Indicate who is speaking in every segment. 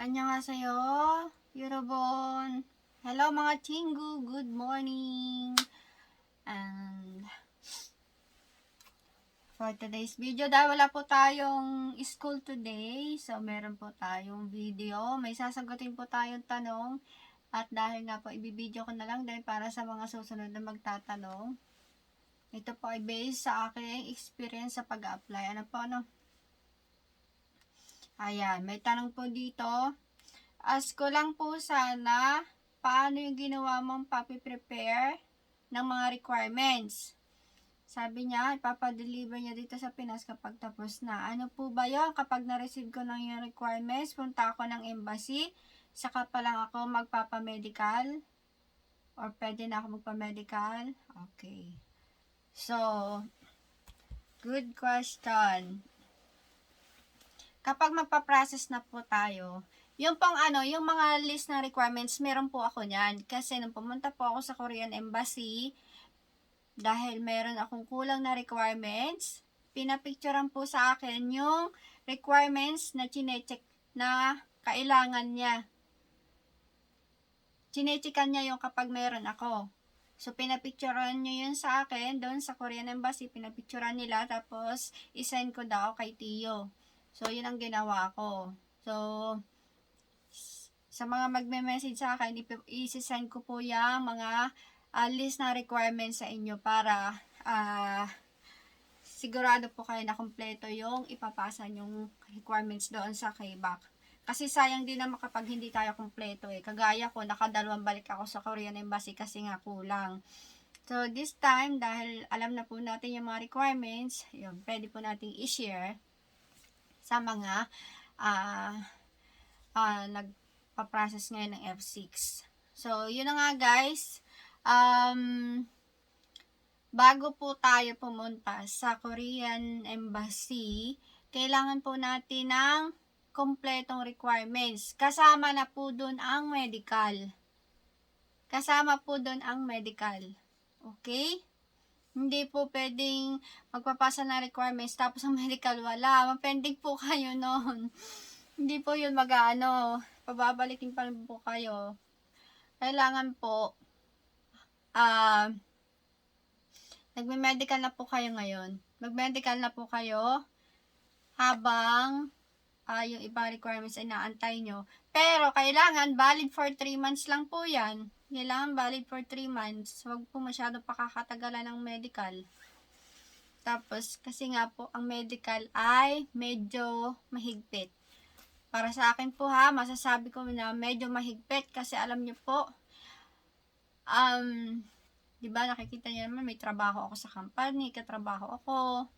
Speaker 1: 안녕하세요. 여러분. Hello mga chingu. Good morning. And for today's video, dahil wala po tayong school today, so meron po tayong video. May sasagutin po tayong tanong. At dahil nga po, ibibideo ko na lang din para sa mga susunod na magtatanong. Ito po ay based sa aking experience sa pag-apply. Ano po, ano? Ayan, may tanong po dito. Ask ko lang po sana, paano yung ginawa mong papi-prepare ng mga requirements? Sabi niya, ipapadeliver niya dito sa Pinas kapag tapos na. Ano po ba yun? Kapag na-receive ko ng yung requirements, punta ako ng embassy, saka pa lang ako magpapamedical? Or pwede na ako magpamedical? Okay. So, good question kapag magpa-process na po tayo, yung pong ano, yung mga list na requirements, meron po ako niyan. Kasi nung pumunta po ako sa Korean Embassy, dahil meron akong kulang na requirements, pinapicturean po sa akin yung requirements na chinecheck na kailangan niya. Chinecheckan niya yung kapag meron ako. So, pinapicturean niyo yun sa akin, doon sa Korean Embassy, pinapicturean nila, tapos, isend ko daw kay Tio. So, yun ang ginawa ko. So, sa mga magme-message sa akin, isi-send ko po yung mga uh, list na requirements sa inyo para ah, sigurado po kayo na kompleto yung ipapasa yung requirements doon sa KBAC. Kasi sayang din naman kapag hindi tayo kompleto eh. Kagaya ko, nakadalawang balik ako sa Korean Embassy kasi nga kulang. So, this time, dahil alam na po natin yung mga requirements, yun, pwede po nating i-share sa mga ah ah nagpa-process ngayon ng F6. So, yun na nga guys. Um, bago po tayo pumunta sa Korean Embassy, kailangan po natin ng kompletong requirements. Kasama na po dun ang medical. Kasama po dun ang medical. Okay? Hindi po pwedeng magpapasa ng requirements tapos ang medical wala. Mapending po kayo noon. Hindi po yun mag-ano. Pababalikin pa rin po kayo. Kailangan po ah nagme-medical na po kayo ngayon. Mag-medical na po kayo habang ah yung ibang requirements ay naantay nyo. Pero kailangan valid for 3 months lang po yan kailangan valid for 3 months. Huwag po masyado pakakatagalan ng medical. Tapos, kasi nga po, ang medical ay medyo mahigpit. Para sa akin po ha, masasabi ko na medyo mahigpit kasi alam niyo po, um, di ba nakikita niyo naman may trabaho ako sa company, katrabaho ako.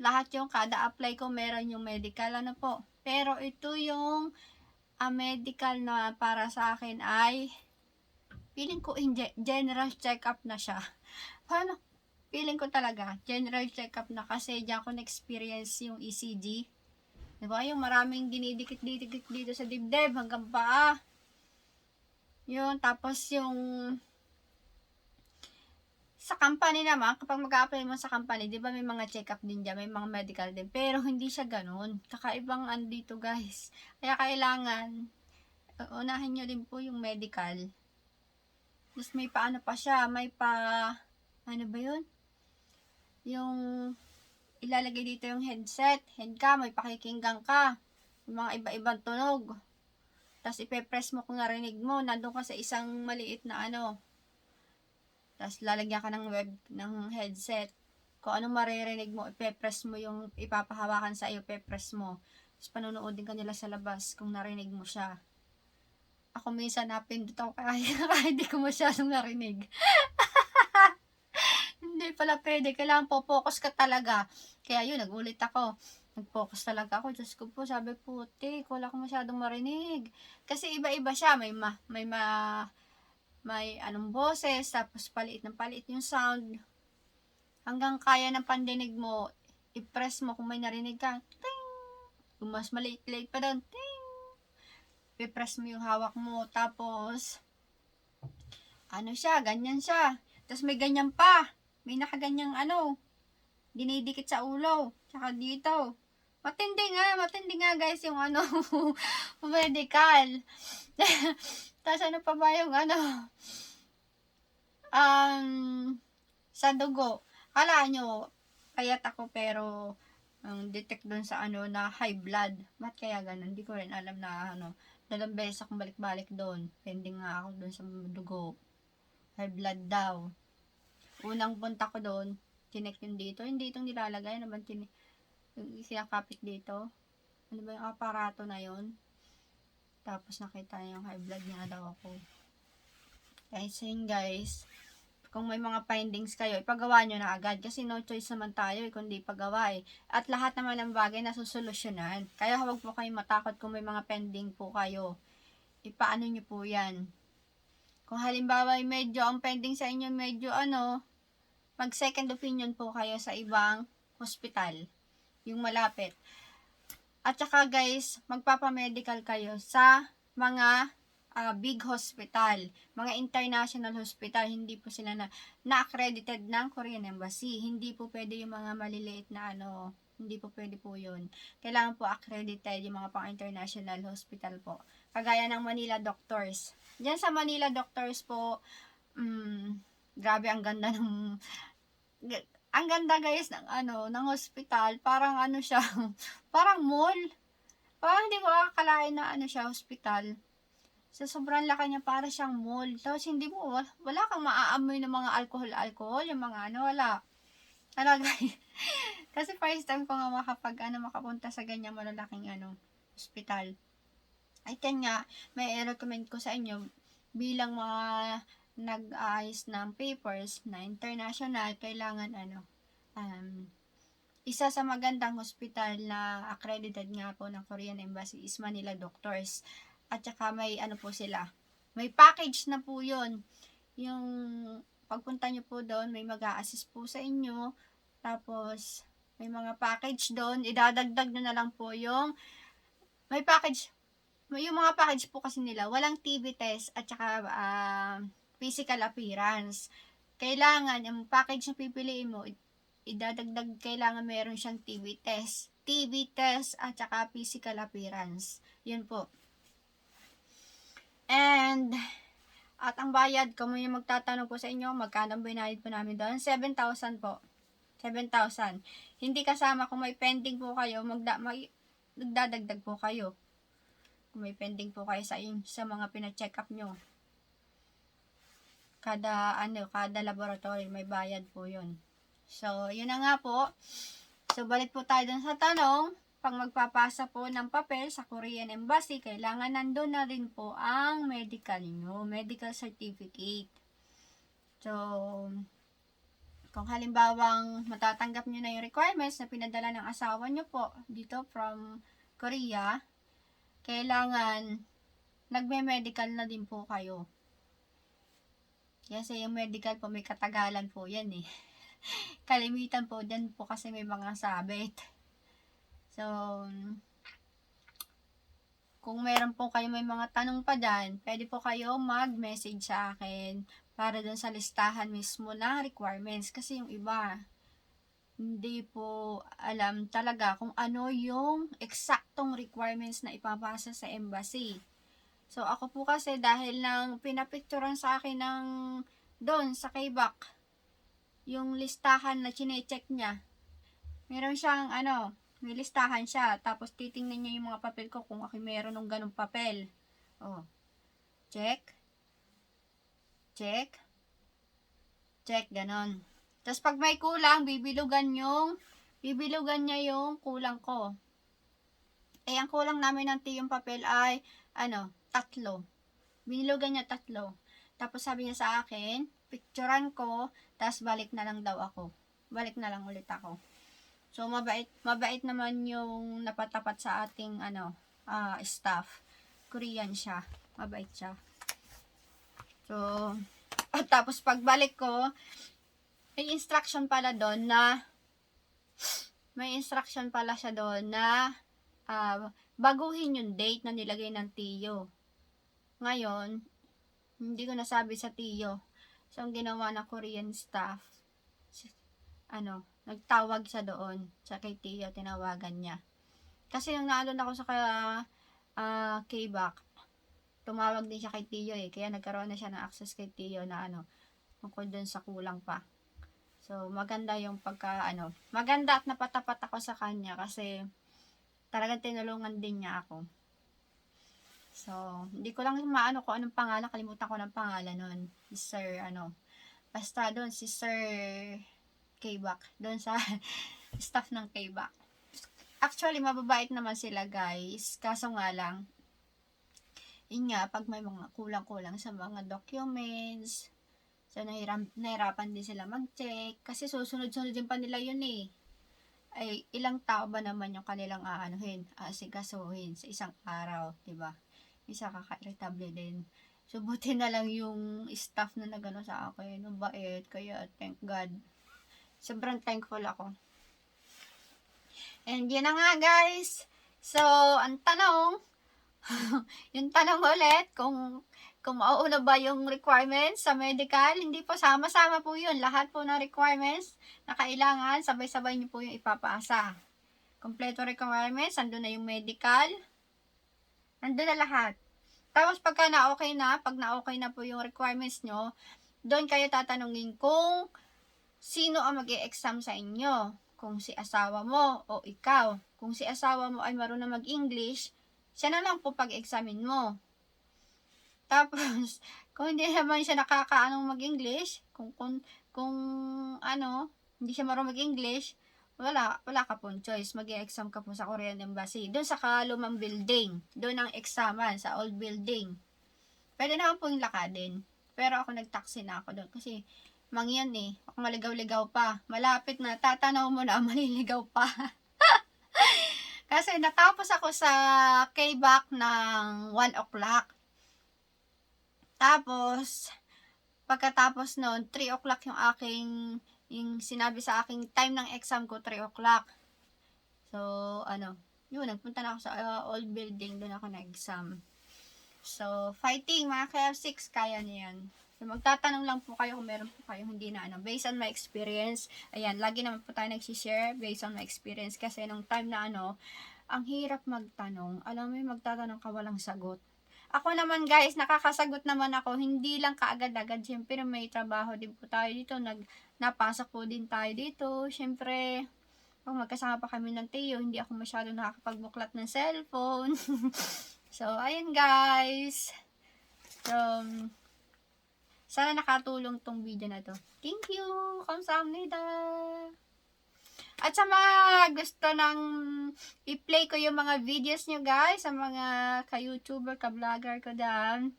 Speaker 1: Lahat yung kada apply ko meron yung medical ano po. Pero ito yung uh, medical na para sa akin ay feeling ko in ge- general check-up na siya. Paano? Feeling ko talaga, general check-up na kasi diyan ko na-experience yung ECG. Di ba? Yung maraming dinidikit-dikit dito sa dibdib hanggang paa. Yun, tapos yung sa company naman, kapag mag-apply mo sa company, di ba may mga check-up din dyan, may mga medical din. Pero hindi siya ganun. Kakaibang andito guys. Kaya kailangan, unahin nyo din po yung medical. Tapos may paano pa siya, may pa, ano ba yun? Yung, ilalagay dito yung headset, head ka, may pakikinggang ka, yung mga iba-ibang tunog. Tapos ipe-press mo kung narinig mo, nandun ka sa isang maliit na ano. Tapos lalagyan ka ng web, ng headset. Kung anong maririnig mo, ipe-press mo yung ipapahawakan sa iyo, ipe-press mo. Tapos panonoodin ka nila sa labas kung narinig mo siya ako minsan napindot ako kahit, kahit hindi ko masyadong narinig. hindi pala pwede. Kailangan po focus ka talaga. Kaya yun, nagulit ako. Nag-focus talaga ako. Diyos ko po, sabi po, tik, wala akong masyadong marinig. Kasi iba-iba siya. May ma, may ma, may anong boses, tapos paliit ng paliit yung sound. Hanggang kaya ng pandinig mo, i-press mo kung may narinig ka. Ting! Kung mas maliit-liit pa doon, ting! pipress mo yung hawak mo, tapos, ano siya, ganyan siya. Tapos may ganyan pa. May nakaganyang ano, dinidikit sa ulo. Tsaka dito. Matindi nga, matindi nga guys yung ano, medical. Tapos ano pa ba yung ano, um, sa dugo. Kala nyo, kayat ako pero ang detect dun sa ano na high blood. Ba't kaya ganun? Hindi ko rin alam na ano, dalawang beses akong balik-balik doon. Pending nga ako doon sa dugo. High blood daw. Unang punta ko doon, tinek yung dito. Hindi itong nilalagay. Ano ba tin yung sinakapit dito? Ano ba yung aparato na yon Tapos nakita niya yung high blood niya daw ako. Guys, yun guys. Kung may mga findings kayo, ipagawa nyo na agad. Kasi no choice naman tayo eh, kundi ipagawa eh. At lahat naman ng bagay na susolusyonan. Kaya huwag po kayong matakot kung may mga pending po kayo. Ipaano nyo po yan. Kung halimbawa medyo ang pending sa inyo, medyo ano, mag second opinion po kayo sa ibang hospital. Yung malapit. At saka guys, magpapamedical kayo sa mga ah, big hospital, mga international hospital, hindi po sila na na-accredited ng Korean Embassy. Hindi po pwede yung mga maliliit na ano, hindi po pwede po yun. Kailangan po accredited yung mga pang-international hospital po. Kagaya ng Manila Doctors. Diyan sa Manila Doctors po, mm, grabe ang ganda ng ang ganda guys ng ano, ng hospital, parang ano siya, parang mall. Parang hindi ko akalain na ano siya, hospital. Sa sobrang laki niya, para siyang mall. Tapos hindi mo, wala, wala kang maaamoy ng mga alcohol-alcohol, yung mga ano, wala. Ano guys? Kasi first time ko nga makapag, ano, makapunta sa ganyan malalaking, ano, hospital. Ay, yan nga, may recommend ko sa inyo, bilang mga nag-ayos ng papers na international, kailangan, ano, um, isa sa magandang hospital na accredited nga po ng Korean Embassy is Manila Doctors. At saka may ano po sila. May package na po yun. Yung pagpunta nyo po doon, may mag assist po sa inyo. Tapos, may mga package doon. Idadagdag nyo na lang po yung may package. Yung mga package po kasi nila, walang TB test at saka ah, physical appearance. Kailangan, yung package na pipiliin mo, idadagdag, kailangan meron siyang TB test. TB test at saka physical appearance. Yun po. And, at ang bayad, kung may magtatanong po sa inyo, magkano ang binayad po namin doon? 7,000 po. 7,000. Hindi kasama kung may pending po kayo, magda, mag, magdadagdag po kayo. Kung may pending po kayo sa, in, sa mga pina-check up nyo. Kada, ano, kada laboratory, may bayad po yun. So, yun na nga po. So, balik po tayo dun sa tanong pag magpapasa po ng papel sa Korean Embassy, kailangan nandun na rin po ang medical nyo, medical certificate. So, kung halimbawang matatanggap nyo na yung requirements na pinadala ng asawa nyo po dito from Korea, kailangan nagme-medical na din po kayo. Kasi yung medical po may katagalan po yan eh. Kalimitan po dyan po kasi may mga sabit. So, kung meron po kayo may mga tanong pa dyan, pwede po kayo mag-message sa akin para dun sa listahan mismo na requirements. Kasi yung iba, hindi po alam talaga kung ano yung eksaktong requirements na ipapasa sa embassy. So, ako po kasi dahil lang pinapicturan sa akin ng doon sa Kaybak, yung listahan na chinecheck niya, meron siyang ano, may listahan siya. Tapos, titingnan niya yung mga papel ko kung ako meron ng ganong papel. Oh. Check. Check. Check, ganon. Tapos, pag may kulang, bibilugan yung, bibilugan niya yung kulang ko. Eh, ang kulang namin ng tiyong papel ay, ano, tatlo. Binilugan niya tatlo. Tapos, sabi niya sa akin, picturean ko, tapos balik na lang daw ako. Balik na lang ulit ako. So, mabait, mabait naman yung napatapat sa ating, ano, uh, staff. Korean siya. Mabait siya. So, at tapos pagbalik ko, may instruction pala doon na, may instruction pala siya doon na, uh, baguhin yung date na nilagay ng tiyo. Ngayon, hindi ko nasabi sa tiyo. So, ang ginawa ng Korean staff, ano, Nagtawag siya doon. Sa kay Tio, tinawagan niya. Kasi nung naandun ako sa uh, uh, K-Back, tumawag din siya kay Tio eh. Kaya nagkaroon na siya ng access kay Tio na ano, tungkol dun sa kulang pa. So, maganda yung pagka, ano, maganda at napatapat ako sa kanya kasi talagang tinulungan din niya ako. So, hindi ko lang maano kung anong pangalan, kalimutan ko ng pangalan nun. Si Sir, ano, basta doon, si Sir K-Back, doon sa staff ng K-Back. Actually, mababait naman sila guys, kaso nga lang, yun nga, pag may mga kulang-kulang sa mga documents, so nahiram, nahirapan din sila mag-check, kasi susunod-sunod din pa nila yun eh. Ay, ilang tao ba naman yung kanilang aanuhin, asikasuhin sa isang araw, di ba? Isa kaka-irritable din. So, buti na lang yung staff na nagano sa akin, mabait, kaya thank God. Sobrang thankful ako. And yun na nga guys. So, ang tanong, yung tanong ulit, kung kung mauuna ba yung requirements sa medical, hindi po sama-sama po yun. Lahat po ng requirements na kailangan, sabay-sabay nyo po yung ipapasa. Kompleto requirements, andun na yung medical, andun na lahat. Tapos pagka na-okay na, pag na-okay na po yung requirements nyo, doon kayo tatanungin kung sino ang mag exam sa inyo. Kung si asawa mo o ikaw. Kung si asawa mo ay marunong mag-English, siya na lang po pag-examine mo. Tapos, kung hindi naman siya nakakaanong mag-English, kung, kung, kung ano, hindi siya marunong mag-English, wala, wala ka pong choice. mag exam ka po sa Korean Embassy. Doon sa kalumang building. Doon ang examan, sa old building. Pwede naman po yung lakadin. Pero ako nag-taxi na ako doon kasi mangyan eh. Ako maligaw-ligaw pa. Malapit na. Tatanaw mo na, maliligaw pa. kasi natapos ako sa K-back ng 1 o'clock. Tapos, pagkatapos noon, 3 o'clock yung aking, yung sinabi sa aking time ng exam ko, 3 o'clock. So, ano, yun, nagpunta na ako sa uh, old building, doon ako na-exam. So, fighting, mga KF6, kaya niyan. So, magtatanong lang po kayo kung meron po kayo hindi na ano. Based on my experience, ayan, lagi naman po tayo nagsishare based on my experience. Kasi nung time na ano, ang hirap magtanong. Alam mo yung magtatanong ka walang sagot. Ako naman guys, nakakasagot naman ako, hindi lang kaagad-agad. Siyempre may trabaho din po tayo dito, nag, napasok po din tayo dito. Siyempre, kung magkasama pa kami ng Teo, hindi ako masyado nakakapagbuklat ng cellphone. so, ayun guys. So, sana nakatulong tong video na to. Thank you! Kamsahamnida! At sa mga gusto ng i-play ko yung mga videos nyo guys, sa mga ka-YouTuber, ka-vlogger ko dyan,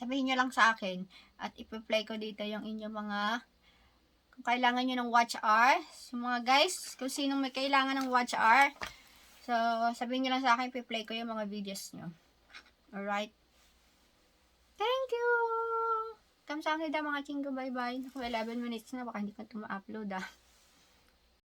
Speaker 1: sabihin nyo lang sa akin at ipi-play ko dito yung inyong mga kung kailangan nyo ng watch hour. So mga guys, kung sinong may kailangan ng watch hour, so sabihin nyo lang sa akin, ipi-play ko yung mga videos nyo. Alright? Thank you! Kamsahamnida mga chingo, bye-bye. Naku, 11 minutes na, baka hindi ko ito ma-upload ah.